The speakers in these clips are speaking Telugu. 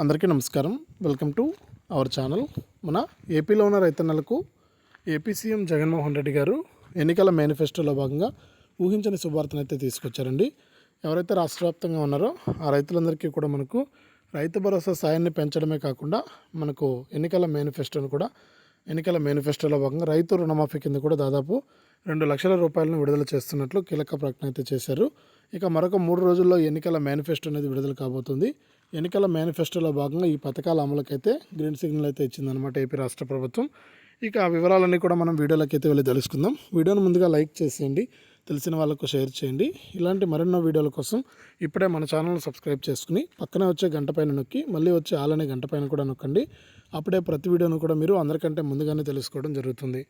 అందరికీ నమస్కారం. Welcome to our channel. మన ఏపీలో ఉన్న రైతన్నలకు ఏపీ సీఎం జగన్మోహన్ రెడ్డి గారు ఎన్నికల మేనిఫెస్టోలో భాగంగా ఊహించని శుభార్తను అయితే తీసుకొచ్చారండి. ఎవరైతే రాష్ట్ర వ్యాప్తంగా ఉన్నారో ఆ రైతులందరికీ కూడా మనకు రైతు భరోసా సాయాన్ని పెంచడమే కాకుండా మనకు ఎన్నికల మేనిఫెస్టోను కూడా ఎన్నికల మేనిఫెస్టోలో భాగంగా రైతు రుణమాఫీ కింద కూడా దాదాపు రెండు లక్షల రూపాయలను విడుదల చేస్తున్నట్లు కీలక ప్రకటన అయితే చేశారు. ఇక మరొక మూడు రోజుల్లో ఎన్నికల మేనిఫెస్టో అనేది విడుదల కాబోతుంది. ఎన్నికల మేనిఫెస్టోలో భాగంగా ఈ పథకాల అమలుకైతే గ్రీన్ సిగ్నల్ అయితే ఇచ్చిందనమాట ఏపీ రాష్ట్ర ప్రభుత్వం. ఇక ఆ వివరాలన్నీ కూడా మనం వీడియోలోకి అయితే వెళ్ళి తెలుసుకుందాం. వీడియోను ముందుగా లైక్ చేసేయండి తెలిసిన వాళ్ళకు షేర్ చేయండి. ఇలాంటి మరెన్నో వీడియోల కోసం ఇప్పుడే మన ఛానల్ని సబ్స్క్రైబ్ చేసుకుని పక్కనే వచ్చే గంట పైన నొక్కి మళ్ళీ వచ్చే ఆలనే గంట పైన కూడా నొక్కండి. అప్పుడే ప్రతి వీడియోను కూడా మీరు అందరికంటే ముందుగానే తెలుసుకోవడం జరుగుతుంది.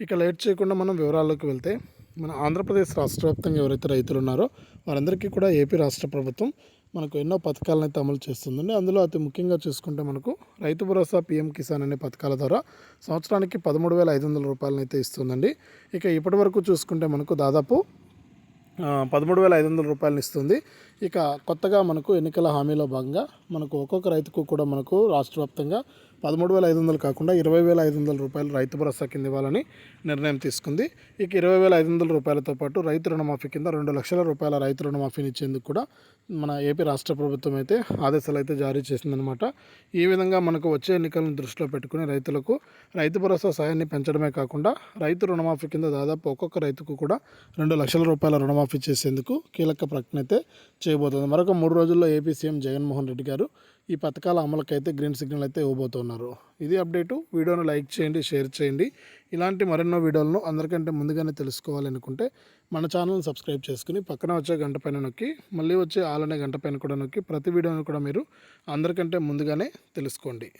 ఇక లేట్ చేయకుండా మనం వివరాల్లోకి వెళ్తే మన ఆంధ్రప్రదేశ్ రాష్ట్ర వ్యాప్తంగా ఎవరైతే రైతులు ఉన్నారో వారందరికీ కూడా ఏపీ రాష్ట్ర ప్రభుత్వం మనకు ఎన్నో పథకాలను అయితే అమలు చేస్తుందండి. అందులో అతి ముఖ్యంగా చూసుకుంటే మనకు రైతు భరోసా పీఎం కిసాన్ అనే పథకాల ద్వారా సంవత్సరానికి పదమూడు వేల ఐదు వందల రూపాయలను అయితే ఇస్తుందండి. ఇక ఇప్పటి వరకు చూసుకుంటే మనకు దాదాపు పదమూడు వేల ఐదు వందల రూపాయలను ఇస్తుంది. ఇక కొత్తగా మనకు ఎన్నికల హామీలో భాగంగా మనకు ఒక్కొక్క రైతుకు కూడా మనకు రాష్ట్ర వ్యాప్తంగా పదమూడు వేల ఐదు వందలు కాకుండా ఇరవై వేల ఐదు వందల రూపాయలు రైతు భరోసా కింద ఇవ్వాలని నిర్ణయం తీసుకుంది. ఇక ఇరవై వేల ఐదు వందల రూపాయలతో పాటు రైతు రుణమాఫీ కింద రెండు లక్షల రూపాయల రైతు రుణమాఫీని ఇచ్చేందుకు కూడా మన ఏపీ రాష్ట్ర ప్రభుత్వం అయితే ఆదేశాలు అయితే జారీ చేసిందనమాట ఈ విధంగా మనకు వచ్చే ఎన్నికలను దృష్టిలో పెట్టుకుని రైతులకు రైతు భరోసా సాయాన్ని పెంచడమే కాకుండా రైతు రుణమాఫీ కింద దాదాపు ఒక్కొక్క రైతుకు కూడా రెండు లక్షల రూపాయల రుణమాఫీ చేసేందుకు కీలక ప్రకటన అయితే చేయబోతుంది. మరొక మూడు రోజుల్లో ఏపీ సీఎం జగన్మోహన్ రెడ్డి గారు ఈ పథకాల అమలుకైతే గ్రీన్ సిగ్నల్ అయితే ఇవ్వబోతున్నారు. ఇది అప్డేటు. వీడియోను లైక్ చేయండి షేర్ చేయండి. ఇలాంటి మరెన్నో వీడియోలను అందరికంటే ముందుగానే తెలుసుకోవాలనుకుంటే మన ఛానల్ని సబ్స్క్రైబ్ చేసుకుని పక్కన వచ్చే గంట పైన నొక్కి మళ్ళీ వచ్చే ఆలనే గంట పైన కూడా నొక్కి ప్రతి వీడియోను కూడా మీరు అందరికంటే ముందుగానే తెలుసుకోండి.